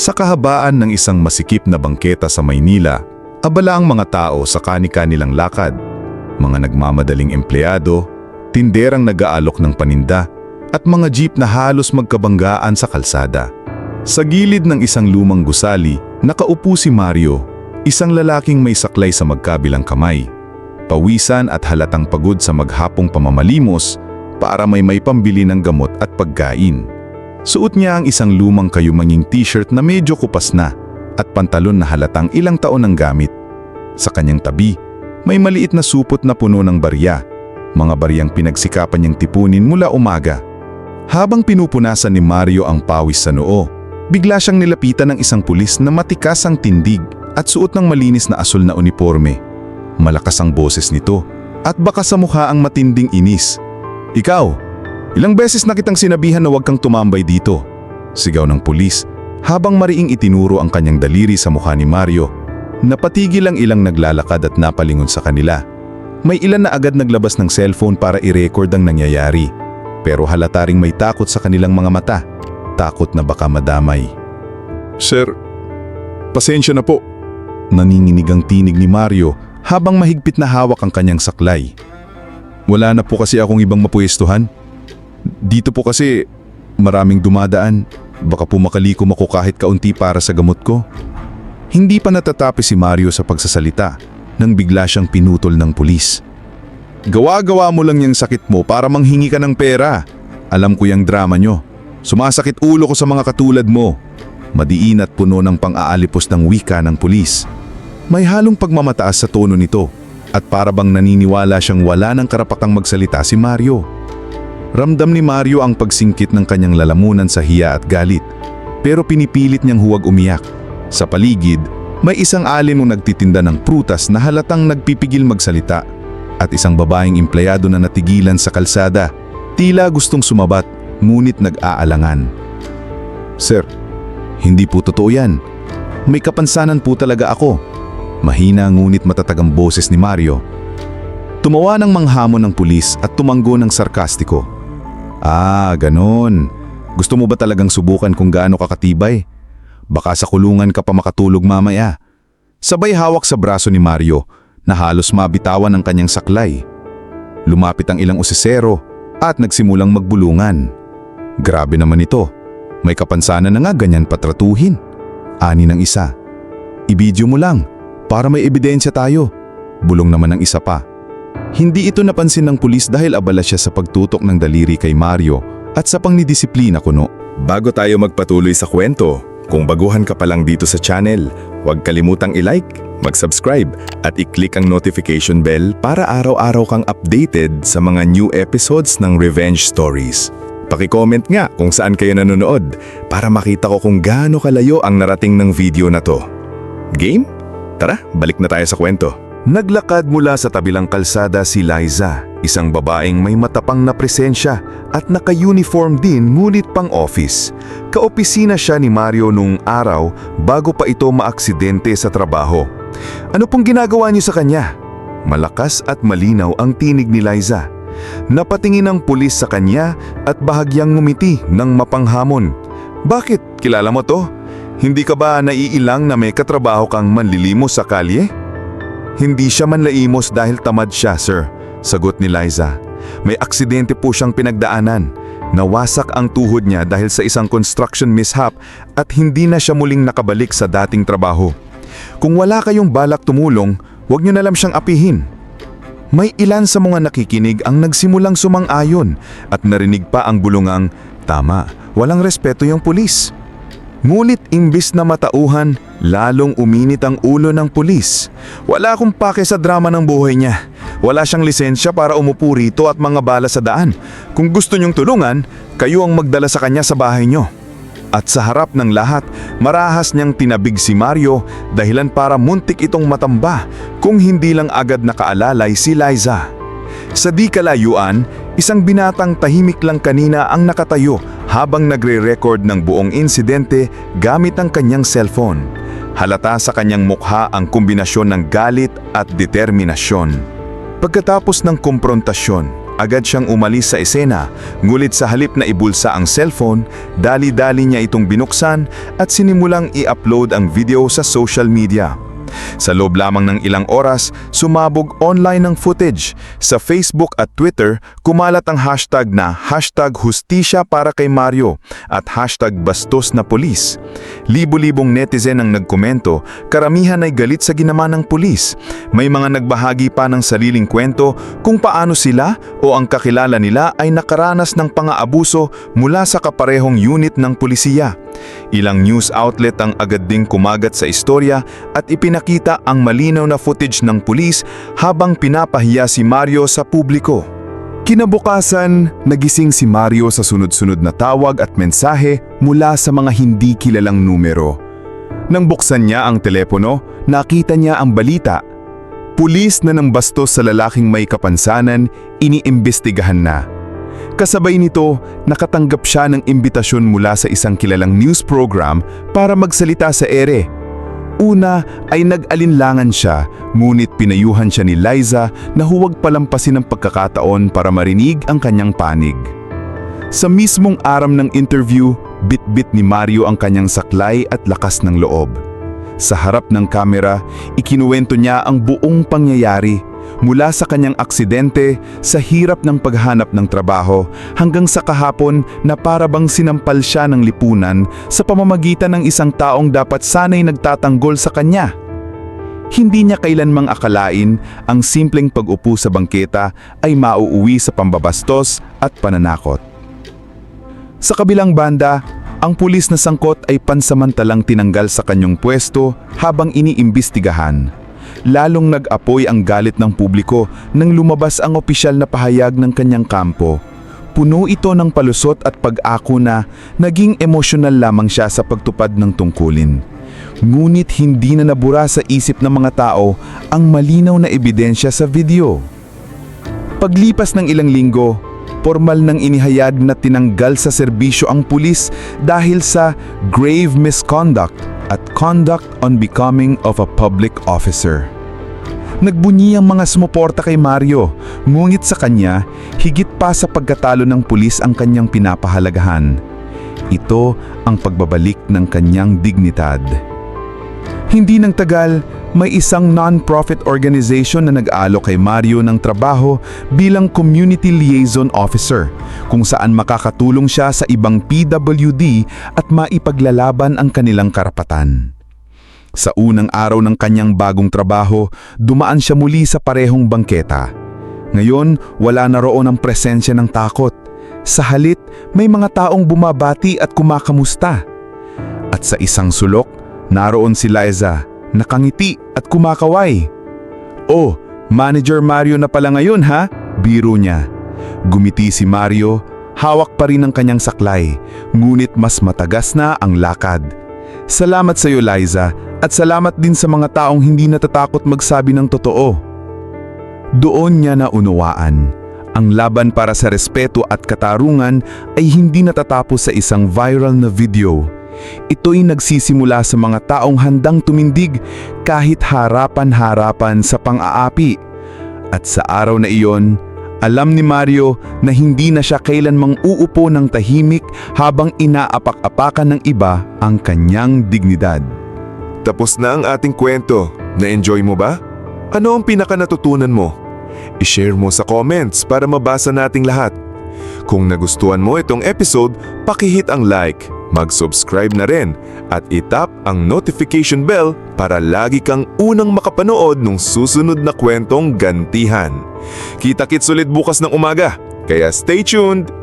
Sa kahabaan ng isang masikip na bangketa sa Maynila, abala ang mga tao sa kani-kanilang lakad. Mga nagmamadaling empleyado, tinderang nag-aalok ng paninda, at mga jeep na halos magkabanggaan sa kalsada. Sa gilid ng isang lumang gusali, nakaupo si Mario, isang lalaking may saklay sa magkabilang kamay. Pawisan at halatang pagod sa maghapong pamamalimos para may may pambili ng gamot at pagkain. Suot niya ang isang lumang kayumanging t-shirt na medyo kupas na at pantalon na halatang ilang taon ang gamit. Sa kanyang tabi, may maliit na supot na puno ng barya, mga baryang pinagsikapan niyang tipunin mula umaga. Habang pinupunasan ni Mario ang pawis sa noo, bigla siyang nilapitan ng isang pulis na matikas ang tindig at suot ng malinis na asul na uniforme. Malakas ang boses nito at baka sa mukha ang matinding inis. Ikaw, ilang beses na kitang sinabihan na huwag kang tumambay dito. Sigaw ng pulis habang mariing itinuro ang kanyang daliri sa mukha ni Mario. Napatigil ang ilang naglalakad at napalingon sa kanila. May ilan na agad naglabas ng cellphone para i-record ang nangyayari. Pero halata ring may takot sa kanilang mga mata. Takot na baka madamay. Sir, pasensya na po. Naninginig ang tinig ni Mario habang mahigpit na hawak ang kanyang saklay. Wala na po kasi akong ibang mapwestuhan. Dito po kasi maraming dumadaan. Baka po makalikom ako kahit kaunti para sa gamot ko. Hindi pa natatapos si Mario sa pagsasalita nang bigla siyang pinutol ng pulis. Gawa-gawa mo lang yung sakit mo para manghingi ka ng pera. Alam ko yung drama nyo. Sumasakit ulo ko sa mga katulad mo. Madiin at puno ng pang-aalipos ng wika ng pulis. May halong pagmamataas sa tono nito at para bang naniniwala siyang wala ng karapatang magsalita si Mario. Ramdam ni Mario ang pagsingkit ng kanyang lalamunan sa hiya at galit pero pinipilit niyang huwag umiyak. Sa paligid, may isang alin nagtitinda ng prutas na halatang nagpipigil magsalita at isang babaeng empleyado na natigilan sa kalsada. Tila gustong sumabat, ngunit nag-aalangan. Sir, hindi po totoo yan. May kapansanan po talaga ako. Mahina ngunit matatagang boses ni Mario. Tumawa ng manghamon ng pulis at tumanggo ng sarkastiko. Ah, ganon. Gusto mo ba talagang subukan kung gaano kakatibay? Baka sa kulungan ka pa makatulog mamaya. Sabay hawak sa braso ni Mario na halos mabitawan ang kanyang saklay. Lumapit ang ilang usisero at nagsimulang magbulungan. Grabe naman ito. May kapansanan na nga ganyan patratuhin. Ani ng isa. Ibidyo mo lang para may ebidensya tayo. Bulong naman ng isa pa. Hindi ito napansin ng pulis dahil abala siya sa pagtutok ng daliri kay Mario at sa pangdidisiplina kuno. Bago tayo magpatuloy sa kwento, kung baguhan ka pa lang dito sa channel, huwag kalimutang i-like, mag-subscribe at i-click ang notification bell para araw-araw kang updated sa mga new episodes ng Revenge Stories. Paki-comment nga kung saan kayo nanonood para makita ko kung gaano kalayo ang narating ng video na to. Game? Tara, balik na tayo sa kwento. Naglakad mula sa tabilang kalsada si Liza, isang babaeng may matapang na presensya at naka-uniform din ngunit pang office. Kaopisina siya ni Mario nung araw bago pa ito maaksidente sa trabaho. Ano pong ginagawa niyo sa kanya? Malakas at malinaw ang tinig ni Liza. Napatingin ang pulis sa kanya at bahagyang ngumiti ng mapanghamon. Bakit? Kilala mo to? Hindi ka ba naiilang na may katrabaho kang manlilimos sa kalye? Hindi siya manlaimos dahil tamad siya, sir. Sagot ni Liza. May aksidente po siyang pinagdaanan. Nawasak ang tuhod niya dahil sa isang construction mishap at hindi na siya muling nakabalik sa dating trabaho. Kung wala kayong balak tumulong, huwag niyo na lang siyang apihin. May ilan sa mga nakikinig ang nagsimulang sumang-ayon at narinig pa ang bulungang, Tama, walang respeto yung pulis. Ngunit imbis na matauhan, lalong uminit ang ulo ng pulis. Wala akong pake sa drama ng buhay niya. Wala siyang lisensya para umupo rito at mga bala sa daan. Kung gusto niyong tulungan, kayo ang magdala sa kanya sa bahay niyo. At sa harap ng lahat, marahas niyang tinabig si Mario dahilan para muntik itong matamba kung hindi lang agad nakaalalay si Liza. Sa di kalayuan, isang binatang tahimik lang kanina ang nakatayo habang nagre-record ng buong insidente gamit ang kanyang cellphone. Halata sa kanyang mukha ang kombinasyon ng galit at determinasyon. Pagkatapos ng komprontasyon, Agad siyang umalis sa esena, ngulit sa halip na ibulsa ang cellphone, dali-dali niya itong binuksan at sinimulang i-upload ang video sa social media. Sa loob lamang ng ilang oras, sumabog online ang footage. Sa Facebook at Twitter, kumalat ang hashtag na hashtag hustisya para kay Mario at hashtag bastos na polis. Libo-libong netizen ang nagkomento, karamihan ay galit sa ginawa ng pulis. May mga nagbahagi pa ng sariling kwento kung paano sila o ang kakilala nila ay nakaranas ng pang-aabuso mula sa kaparehong unit ng pulisiya. Ilang news outlet ang agad ding kumagat sa istorya at ipinakita ang malinaw na footage ng pulis habang pinapahiya si Mario sa publiko. Kinabukasan, nagising si Mario sa sunod-sunod na tawag at mensahe mula sa mga hindi kilalang numero. Nang buksan niya ang telepono, nakita niya ang balita. Pulis na ng bastos sa lalaking may kapansanan, iniimbestigahan na. Kasabay nito, nakatanggap siya ng imbitasyon mula sa isang kilalang news program para magsalita sa ere. Una ay nag-alinlangan siya, ngunit pinayuhan siya ni Liza na huwag palampasin ang pagkakataon para marinig ang kanyang panig. Sa mismong aram ng interview, bit-bit ni Mario ang kanyang saklay at lakas ng loob. Sa harap ng kamera, ikinuwento niya ang buong pangyayari mula sa kanyang aksidente, sa hirap ng paghanap ng trabaho, hanggang sa kahapon na parabang sinampal siya ng lipunan sa pamamagitan ng isang taong dapat sanay nagtatanggol sa kanya. Hindi niya kailanmang akalain ang simpleng pag-upo sa bangketa ay mauuwi sa pambabastos at pananakot. Sa kabilang banda, ang pulis na sangkot ay pansamantalang tinanggal sa kanyang pwesto habang iniimbestigahan. Lalong nag-apoy ang galit ng publiko nang lumabas ang opisyal na pahayag ng kanyang kampo. Puno ito ng palusot at pag-ako na naging emosyonal lamang siya sa pagtupad ng tungkulin. Ngunit hindi na nabura sa isip ng mga tao ang malinaw na ebidensya sa video. Paglipas ng ilang linggo, formal nang inihayag na tinanggal sa serbisyo ang pulis dahil sa grave misconduct at conduct on becoming of a public officer. Nagbunyi ang mga sumuporta kay Mario, ngunit sa kanya, higit pa sa pagkatalo ng pulis ang kanyang pinapahalagahan. Ito ang pagbabalik ng kanyang dignidad. Hindi nang tagal, may isang non-profit organization na nag-aalok kay Mario ng trabaho bilang Community Liaison Officer kung saan makakatulong siya sa ibang PWD at maipaglalaban ang kanilang karapatan. Sa unang araw ng kanyang bagong trabaho, dumaan siya muli sa parehong bangketa. Ngayon, wala na roon ang presensya ng takot. Sa halit, may mga taong bumabati at kumakamusta. At sa isang sulok, naroon si Liza, nakangiti at kumakaway. Oh, Manager Mario na pala ngayon ha? Biro niya. Gumiti si Mario, hawak pa rin ang kanyang saklay, ngunit mas matagas na ang lakad. Salamat sa iyo Liza, at salamat din sa mga taong hindi natatakot magsabi ng totoo. Doon niya na unawaan. Ang laban para sa respeto at katarungan ay hindi natatapos sa isang viral na video. Ito'y nagsisimula sa mga taong handang tumindig kahit harapan-harapan sa pang-aapi. At sa araw na iyon, alam ni Mario na hindi na siya kailanmang uupo ng tahimik habang inaapak-apakan ng iba ang kanyang dignidad. Tapos na ang ating kwento. Na-enjoy mo ba? Ano ang pinaka natutunan mo? I-share mo sa comments para mabasa nating lahat. Kung nagustuhan mo itong episode, pakihit ang like, mag-subscribe na rin, at itap ang notification bell para lagi kang unang makapanood ng susunod na kwentong gantihan. Kita-kits ulit bukas ng umaga, kaya stay tuned!